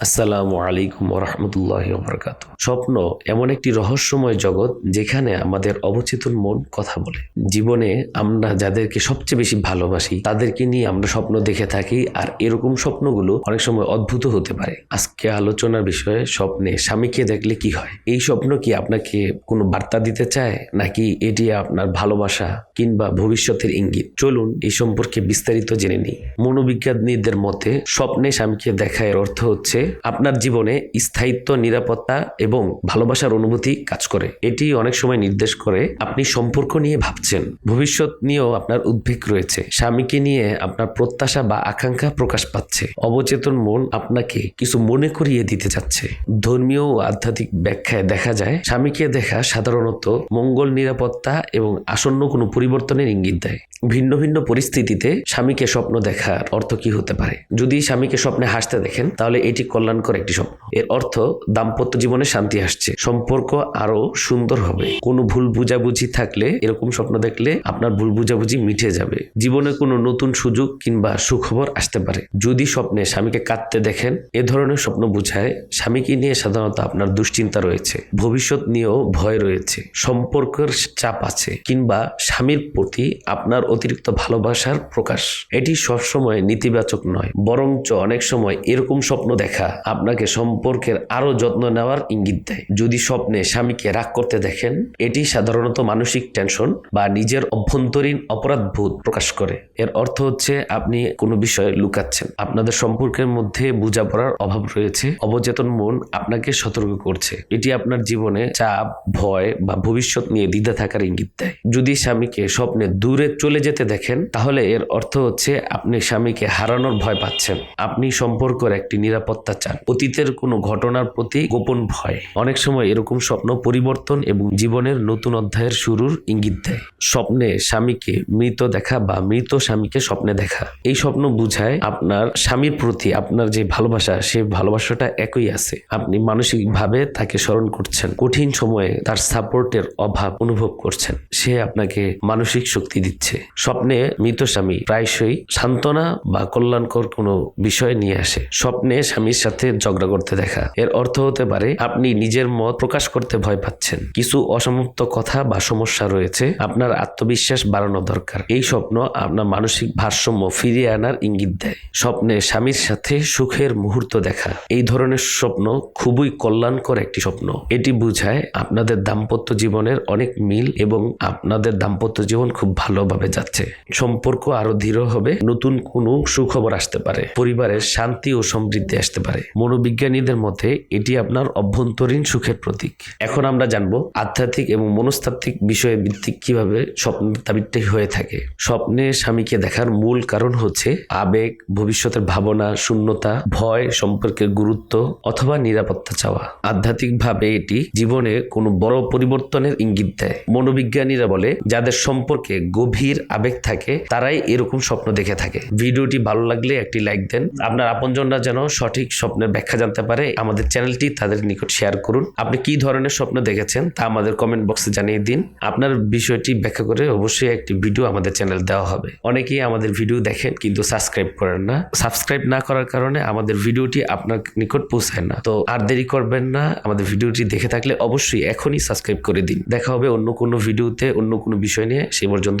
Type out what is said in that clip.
আসসালামু আলাইকুম রহমতুল্লাহ বরকাত স্বপ্ন এমন একটি রহস্যময় জগৎ যেখানে আমাদের অবচেতন মন কথা বলে। জীবনে আমরা যাদেরকে সবচেয়ে বেশি ভালোবাসি, তাদেরকে নিয়ে আমরা স্বপ্ন দেখে থাকি আর এরকম স্বপ্নগুলো অনেক সময় অদ্ভুত হতে পারে। আজকে আলোচনার বিষয়ে স্বপ্নে স্বামীকে দেখলে কি হয়? এই স্বপ্ন কি আপনাকে কোনো বার্তা দিতে চায়? নাকি এটি আপনার ভালোবাসা কিংবা ভবিষ্যতের ইঙ্গিত? চলুন এই সম্পর্কে বিস্তারিত জেনে নিই। মনোবিজ্ঞানীদের মতে, স্বপ্নে স্বামীকে দেখা এর অর্থ হচ্ছে আপনার জীবনে স্থায়িত্ব, নিরাপত্তা এবং ভালোবাসার অনুভূতি কাজ করে। এটি অনেক সময় নির্দেশ করে আপনি সম্পর্ক নিয়ে ভাবছেন। ভবিষ্যৎ নিয়েও আপনার উদ্বেগ রয়েছে। স্বামীকে নিয়ে আপনার প্রত্যাশা বা আকাঙ্ক্ষা প্রকাশ পাচ্ছে। অবচেতন মন আপনাকে কিছু মনে করিয়ে দিতে যাচ্ছে ধর্মীয় ও আধ্যাত্মিক ব্যাখ্যায় দেখা যায়, স্বামীকে দেখা সাধারণত মঙ্গল, নিরাপত্তা এবং আসন্ন কোনো পরিবর্তনের ইঙ্গিত দেয়। ভিন্ন ভিন্ন পরিস্থিতিতে স্বামীকে স্বপ্ন দেখার অর্থ কি হতে পারে? যদি স্বামীকে স্বপ্নে হাসতে দেখেন, তাহলে এটি কল্যাণকর একটি স্বপ্ন। এর অর্থ, দাম্পত্য জীবনে শান্তি আসছে, সম্পর্ক আরও সুন্দর হবে। কোনো ভুল বুঝাবুঝি থাকলে, এরকম স্বপ্ন দেখলে আপনার ভুল বুঝাবুঝি মিটে যাবে। জীবনে কোনো নতুন সুযোগ কিংবা সুখবর আসতে পারে। যদি স্বপ্নে স্বামীকে কাঁদতে দেখেন, এ ধরনের স্বপ্ন বুঝায় স্বামীকে নিয়ে সাধারণত আপনার দুশ্চিন্তা রয়েছে। ভবিষ্যৎ নিয়েও ভয় রয়েছে। সম্পর্কের চাপ আছে কিংবা স্বামীর প্রতি আপনার অতিরিক্ত ভালোবাসার প্রকাশ। এটি সবসময় নেতিবাচক নয়, বরঞ্চ অনেক সময় এরকম স্বপ্ন দেখা আপনাকে সম্পর্কের আরও যত্ন নেওয়ার ইঙ্গিত দেয়। যদি স্বপ্নে স্বামীকে রাগ করতে দেখেন, এটি সাধারণত মানসিক টেনশন বা নিজের অভ্যন্তরীণ অপরাধবোধ প্রকাশ করে। এর অর্থ হচ্ছে আপনি কোনো বিষয়ে লুকাচ্ছেন। আপনাদের সম্পর্কের মধ্যে বোঝাপড়ার অভাব রয়েছে। অবচেতন মন আপনাকে সতর্ক করছে। এটি আপনার জীবনে চাপ, ভয় বা ভবিষ্যৎ নিয়ে দ্বিধা থাকার ইঙ্গিত দেয়। যদি স্বামীকে স্বপ্নে দূরে চলে যেতে দেখেন, তাহলে এর অর্থ হচ্ছে আপনি স্বামীকে হারানোর ভয় পাচ্ছেন। আপনি সম্পর্কের একটি নিরাপত্তা চান। অতীতের কোনো ঘটনার প্রতি গোপন ভয়। অনেক সময় এরকম স্বপ্ন পরিবর্তন এবং জীবনের নতুন অধ্যায়ের শুরুর ইঙ্গিত দেয়। স্বপ্নে স্বামীকে মৃত দেখা বা মৃত স্বামীকে স্বপ্নে দেখা। এই স্বপ্ন বুঝায় আপনার স্বামীর প্রতি আপনার যে ভালোবাসা, সে ভালোবাসাটা একই আছে। আপনি মানসিকভাবে তাকে স্মরণ করছেন। কঠিন সময়ে তার সাপোর্টের অভাব অনুভব করছেন। সে আপনাকে মানসিক শক্তি দিচ্ছে। স্বপ্নে মৃত স্বামী প্রায়শই সান্ত্বনা বা কল্যাণকর কোনো বিষয় নিয়ে আসে। স্বপ্নে স্বামীর সাথে ঝগড়া করতে দেখা। এর অর্থ হতে পারে, আপনি নিজের মত প্রকাশ করতে ভয় পাচ্ছেন। কিছু অসমাপ্ত কথা বা সমস্যা রয়েছে, আপনার আত্মবিশ্বাস বাড়ানো দরকার। এই স্বপ্ন আপনার মানসিক ভারসাম্য ফিরিয়ে আনার ইঙ্গিত দেয়। স্বপ্নে স্বামীর সাথে সুখের মুহূর্ত দেখা। এই ধরনের স্বপ্ন খুবই কল্যাণকর একটি স্বপ্ন। এটি বুঝায়, আপনাদের দাম্পত্য জীবনের অনেক মিল এবং আপনাদের দাম্পত্য জীবন খুব ভালোভাবে যাচ্ছে। সম্পর্ক আরও দৃঢ় হবে, নতুন কোনো সুখবর আসতে পারে, পরিবারের শান্তি ও সমৃদ্ধি আসতে পারে। মনোবিজ্ঞানীদের মতে, এটি আপনার অভ্যন্তরীণ সুখের প্রতীক। এখন আমরা জানব আধ্যাত্মিক এবং মনস্তাত্ত্বিক বিষয়ে ভিত্তিক কীভাবে স্বপ্নের দাবিটি হয়ে থাকে। স্বপ্নে স্বামীকে দেখার মূল কারণ হচ্ছে আবেগ, ভবিষ্যতের ভাবনা, শূন্যতা, ভয়, সম্পর্কের গুরুত্ব অথবা নিরাপত্তা চাওয়া। আধ্যাত্মিকভাবে এটি জীবনে কোনো বড় পরিবর্তনের ইঙ্গিত দেয়। মনোবিজ্ঞানীরা বলে, যাদের সম্পর্কে গভীর আবেগ থাকে, তারাই এরকম স্বপ্ন দেখে থাকে। ভিডিওটি ভালো লাগলে একটি লাইক দেন। আপনার আপনজনরা যেন সঠিক স্বপ্নের ব্যাখ্যা জানতে পারে, আমাদের চ্যানেলটি তাদের নিকট শেয়ার করুন। আপনি কি ধরনের স্বপ্ন দেখেছেন তা আমাদের কমেন্ট বক্সে জানিয়ে দিন। আপনার বিষয়টি ব্যাখ্যা করে অবশ্যই একটি ভিডিও আমাদের চ্যানেল দেওয়া হবে। অনেকেই আমাদের ভিডিও দেখেন কিন্তু সাবস্ক্রাইব করেন না। সাবস্ক্রাইব না করার কারণে আমাদের ভিডিওটি আপনার নিকট পৌঁছায় না। তো আর দেরি করবেন না, আমাদের ভিডিওটি দেখে থাকলে অবশ্যই এখনই সাবস্ক্রাইব করে দিন। দেখা হবে অন্য কোনো ভিডিওতে অন্য কোনো বিষয় নিয়ে। সে পর্যন্ত